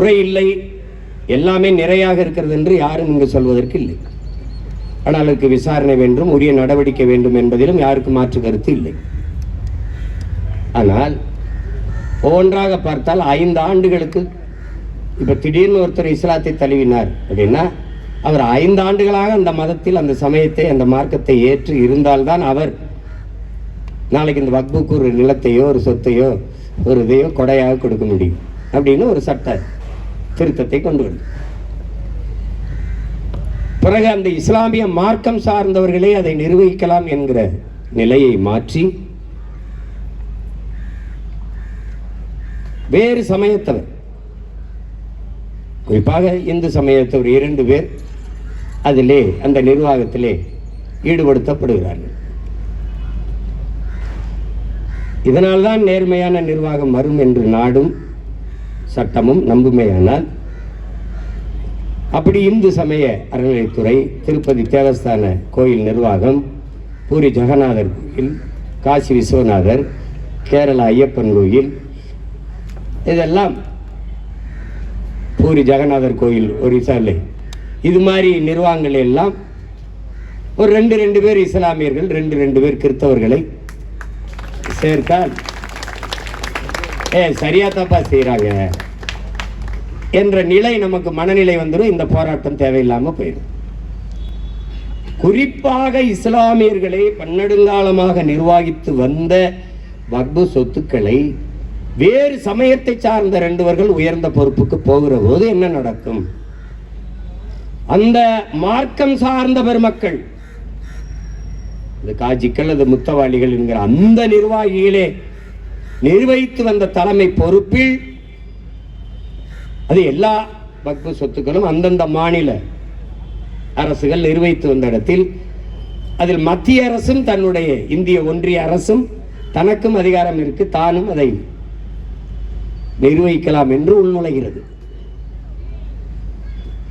குறை இல்லை. எல்லாமே நிறையாக இருக்கிறது என்று யாரும் இங்கு சொல்வதற்கு இல்லை. ஆனால் அதற்கு விசாரணை வேண்டும் உரிய நடவடிக்கை வேண்டும் என்பதிலும் யாருக்கும் மாற்று கருத்து இல்லை. ஆனால் ஒவ்வொன்றாக பார்த்தால் ஐந்து ஆண்டுகளுக்கு இப்ப திடீர்னு ஒருத்தர் இஸ்லாத்தை தழுவினார் அப்படின்னா அவர் ஐந்து ஆண்டுகளாக அந்த மதத்தில் அந்த சமயத்தை அந்த மார்க்கத்தை ஏற்று இருந்தால்தான் அவர் நாளைக்கு இந்த வக்புக்கு ஒரு நிலத்தையோ ஒரு சொத்தையோ ஒரு இதையோ கொடையாக கொடுக்க முடியும். அப்படின்னு ஒரு சட்டம். திருத்தத்தை கொண்டு வந்தது பிறகு அந்த இஸ்லாமிய மார்க்கம் சார்ந்தவர்களே அதை நிர்வகிக்கலாம் என்கிற நிலையை மாற்றி வேறு சமயத்தவர் குறிப்பாக இந்து சமயத்தவர் இரண்டு பேர் அதிலே அந்த நிர்வாகத்திலே ஈடுபடுத்தப்படுகிறார்கள். இதனால்தான் நேர்மையான நிர்வாகம் வரும் என்று நாடும் சட்டமும் நம்புமேயானால். அப்படி இந்து சமய அறநிலைத்துறை திருப்பதி தேவஸ்தான கோயில் நிர்வாகம் பூரி ஜெகநாதர் கோயில் காசி விஸ்வநாதர் கேரளா ஐயப்பன் கோயில் இதெல்லாம் பூரி ஜெகநாதர் கோயில் ஒரிசாலே. இது மாதிரி நிர்வாகங்கள் எல்லாம் ஒரு ரெண்டு ரெண்டு பேர் இஸ்லாமியர்கள் ரெண்டு ரெண்டு பேர் கிறிஸ்தவர்களை சேர்த்தால் ஏ சரியா தப்பா செய்கிறாங்க என்ற நிலை நமக்கு மனநிலை வந்துடும் இந்த போராட்டம் தேவையில்லாமல் போயிடும் குறிப்பாக இஸ்லாமியர்களை பன்னெடுங்காலமாக நிர்வாகித்து வந்த வக்பு சொத்துக்களை வேறு சமயத்தை சார்ந்த ரெண்டுவர்கள் உயர்ந்த பொறுப்புக்கு போகிற போது என்ன நடக்கும்? அந்த மார்க்கம் சார்ந்த பெருமக்கள் இந்த காஜிக்கள் அது முத்தவாளிகள் என்கிற அந்த நிர்வாகிகளே நிர்வகித்து வந்த தலைமை பொறுப்பில் அது எல்லா வக்பு சொத்துக்களும் அந்தந்த மாநில அரசுகள் நிர்வகித்து வந்த இடத்தில் அதில் மத்திய அரசும் தன்னுடைய இந்திய ஒன்றிய அரசும் தனக்கும் அதிகாரம் இருக்கு தானும் அதை நிர்வகிக்கலாம் என்று உள்நுழைகிறது.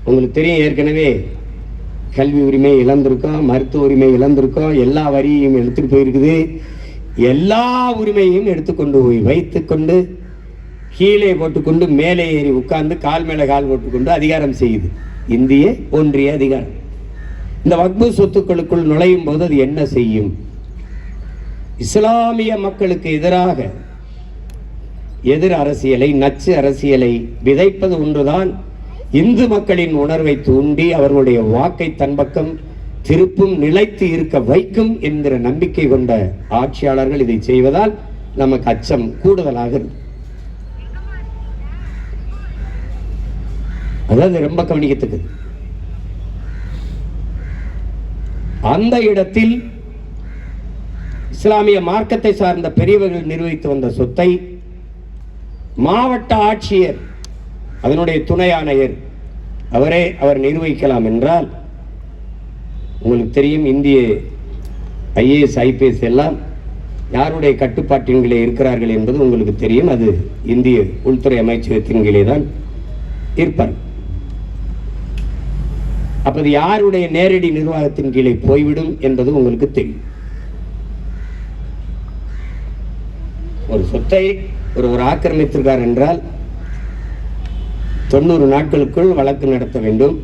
உங்களுக்கு தெரியும் ஏற்கனவே கல்வி உரிமை இழந்திருக்கோம் மருத்துவ உரிமை இழந்திருக்கோம் எல்லா வரியையும் எடுத்துட்டு போயிருக்குது. எல்லா உரிமையும் எடுத்துக்கொண்டு போய் வைத்துக்கொண்டு கீழே போட்டுக்கொண்டு மேலே ஏறி உட்கார்ந்து கால் மேலே கால் போட்டுக்கொண்டு அதிகாரம் செய்யுது. இந்திய ஒன்றிய அதிகாரம். இந்த வக்பு சொத்துக்களுக்குள் நுழையும் போது அது என்ன செய்யும்? இஸ்லாமிய மக்களுக்கு எதிராக எதிர் அரசியலை நச்சு அரசியலை விதைப்பது ஒன்றுதான். இந்து மக்களின் உணர்வை தூண்டி அவர்களுடைய வாக்கை தன் பக்கம் திருப்பும் நிலைத்து இருக்க வைக்கும் என்கிற நம்பிக்கை கொண்ட ஆட்சியாளர்கள் இதை செய்வதால் நமக்கு அச்சம் கூடுதலாக இருக்கு. அதாவது ரொம்ப கவனிக்கத்துக்கு அந்த இடத்தில் இஸ்லாமிய மார்க்கத்தை சார்ந்த பெரியவர்கள் நிர்வகித்து வந்த சொத்தை மாவட்ட ஆட்சியர் அதனுடைய துணை ஆணையர் அவரே அவர் நிர்வகிக்கலாம் என்றால் உங்களுக்கு தெரியும் இந்திய ஐஏஎஸ் ஐபிஎஸ் எல்லாம் யாருடைய கட்டுப்பாட்டின் கீழே இருக்கிறார்கள் என்பது உங்களுக்கு தெரியும். அது இந்திய உள்துறை அமைச்சகத்தின் கீழே தான் இருப்பார் அப்போது யாருடைய நேரடி நிர்வாகத்தின் கீழே போய்விடும் என்பது உங்களுக்கு தெரியும். ஒரு சொத்தை ஒரு ஒரு ஆக்கிரமித்திருக்கார் என்றால் தொண்ணூறு நாட்களுக்குள் வழக்கு நடத்த வேண்டும்.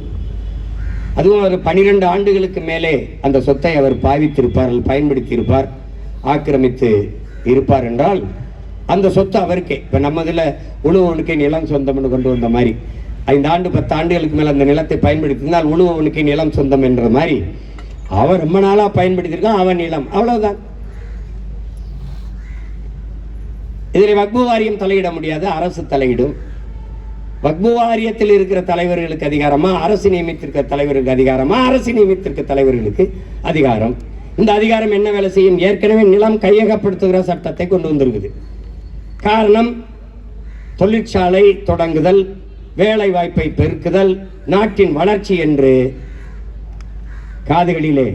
அதுவும் அவர் பனிரெண்டு ஆண்டுகளுக்கு மேலே அந்த சொத்தை அவர் பாவித்திருப்பார் பயன்படுத்தி இருப்பார் ஆக்கிரமித்து இருப்பார் என்றால் அந்த சொத்து அவருக்கே. இப்போ நம்ம இதில் உழுவனுக்கே நிலம் சொந்தம்னு கொண்டு வந்த மாதிரி ஐந்து ஆண்டு பத்து ஆண்டுகளுக்கு மேலே அந்த நிலத்தை பயன்படுத்தினால் உழுவனுக்கே நிலம் சொந்தம் என்ற மாதிரி அவன் ரொம்ப நாளாக பயன்படுத்தியிருக்கான் அவன் நிலம். அவ்வளோதான் இதில் வக்பு வாரியம் தலையிட முடியாது அரசு தலையிடும். வக்பு வாரியத்தில் இருக்கிற தலைவர்களுக்கு அதிகாரமா அரசு நியமித்திருக்க தலைவர்களுக்கு அதிகாரமா அரசு நியமித்திருக்க தலைவர்களுக்கு அதிகாரம். இந்த அதிகாரம் என்ன வேலை செய்யும்? ஏற்கனவே நிலம் கையகப்படுத்துகிற சட்டத்தை கொண்டு வந்திருக்குது. காரணம் தொழிற்சாலை தொடங்குதல் வேலை வாய்ப்பை பெருக்குதல் நாட்டின் வளர்ச்சி என்று காதுகளிலே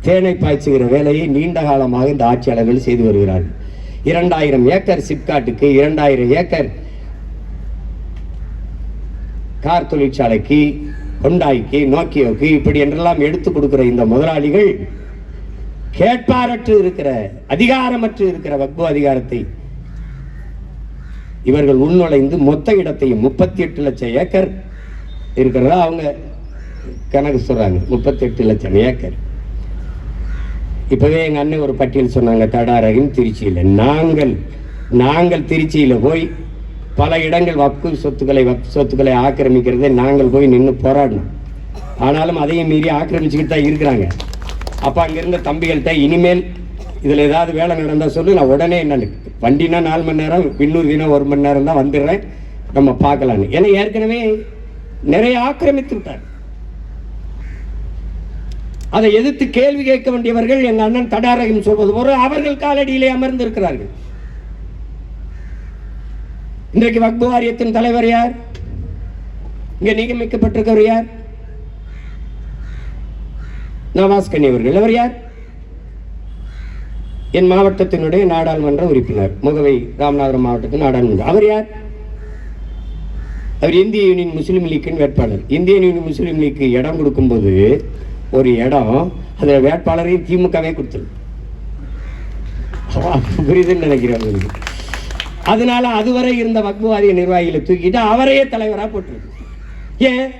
தேனை பாய்ச்சுகிற வேலையை நீண்ட காலமாக இந்த ஆட்சியாளர்கள் செய்து வருகிறார்கள். இரண்டாயிரம் ஏக்கர் சிப்காட்டுக்கு இரண்டாயிரம் ஏக்கர் கார் தொழிற்சாலைக்கு ஹொண்டாய்க்கு நோக்கியோக்கு இப்படி என்றெல்லாம் எடுத்து கொடுக்கிற இந்த முதலாளிகள் கேட்பாரற்று இருக்கிற அதிகாரமற்று இருக்கிற வக்பு அதிகாரத்தை இவர்கள் உள்நுழைந்து மொத்த இடத்தையும் முப்பத்தி எட்டு லட்சம் ஏக்கர் இருக்கிறதா அவங்க கணக்கு சொல்றாங்க. முப்பத்தி எட்டு லட்சம் ஏக்கர். இப்பவே எங்க அண்ணன் ஒரு பட்டியல் சொன்னாங்க தடாரகம் திருச்சியில். நாங்கள் நாங்கள் திருச்சியில் போய் பல இடங்கள் வக்கு சொத்துக்களை வக்கு சொத்துக்களை ஆக்கிரமிக்கிறதை நாங்கள் போய் நின்று போராடணும். ஆனாலும் அதையும் மீறி ஆக்கிரமிச்சுக்கிட்டு தான் இருக்கிறாங்க. அப்போ அங்கேருந்த தம்பிகள்கிட்ட இனிமேல் இதில் ஏதாவது வேலை நடந்தால் சொல்லி நான் உடனே என்ன வண்டினா நாலு மணி நேரம் இன்னொரு தினம் ஒரு மணி நேரம் தான் வந்துடுறேன். நம்ம பார்க்கலான்னு. ஏன்னா ஏற்கனவே நிறைய ஆக்கிரமித்து விட்டார். அதை எதிர்த்து கேள்வி கேட்க வேண்டியவர்கள் எங்கள் அண்ணன் தடாரகம் சொல்வது போல அவர்கள் காலடியிலே அமர்ந்திருக்கிறார்கள். இன்றைக்கு வக்பு வாரியத்தின் தலைவர் யார்? இங்க நியமிக்கப்பட்டிருக்கவர் யார்? நவாஸ் கனி அவர்கள். அவர் யார்? என் மாவட்டத்தினுடைய நாடாளுமன்ற உறுப்பினர் முகவை ராமநாதபுரம் மாவட்டத்தின் நாடாளுமன்ற. அவர் யார்? அவர் இந்திய யூனியன் முஸ்லீம் லீக்கின் வேட்பாளர். இந்திய யூனியன் முஸ்லீம் லீக்கு இடம் கொடுக்கும்போது ஒரு இடம் அதில் வேட்பாளரையும் திமுகவே கொடுத்துரு புரியுதுன்னு நினைக்கிறேன் அதனால அதுவரை இருந்த வக்புவாரிய நிர்வாகிகளை தூக்கிட்டு அவரையே தலைவராக போட்டுருக்கு. ஏன்?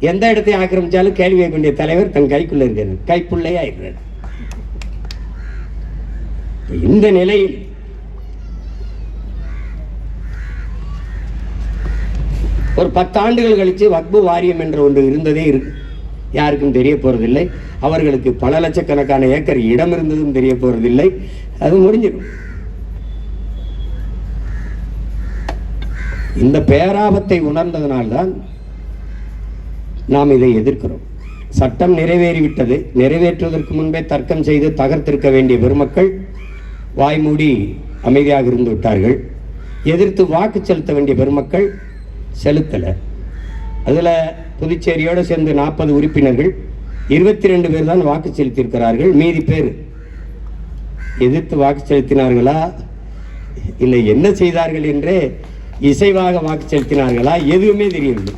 எந்த இடத்தை ஆக்கிரமிச்சாலும் கேள்வி கேட்க வேண்டிய தலைவர் தன் கைக்குள்ள இருக்கிறார் கைக்குள்ளே இருக்கிறார். இந்த நிலையில் ஒரு பத்தாண்டுகள் கழித்து வக்பு வாரியம் என்ற ஒன்று இருந்ததே இருக்கு. யாருக்கும் தெரிய போறதில்லை. அவர்களுக்கு பல லட்சக்கணக்கான ஏக்கர் இடம் இருந்ததும் தெரிய போறதில்லை. அது முடிஞ்சிடும். இந்த பேராபத்தை உணர்ந்ததனால்தான் நாம் இதை எதிர்க்கிறோம். சட்டம் நிறைவேறிவிட்டது. நிறைவேற்றுவதற்கு முன்பே தர்க்கம் செய்து தகர்த்திருக்க வேண்டிய பெருமக்கள் வாய்மூடி அமைதியாக இருந்து விட்டார்கள். எதிர்த்து வாக்கு செலுத்த வேண்டிய பெருமக்கள் செலுத்தலை. அதில் புதுச்சேரியோடு சேர்ந்து நாற்பது உறுப்பினர்கள் இருபத்தி ரெண்டு பேர் தான் வாக்கு செலுத்தியிருக்கிறார்கள். மீதி பேர் எதிர்த்து வாக்கு செலுத்தினார்களா? இல்லை என்ன செய்தார்கள் என்றே இசைவாக வாக்கு செலுத்தினார்களா? எதுவுமே தெரியவில்லை.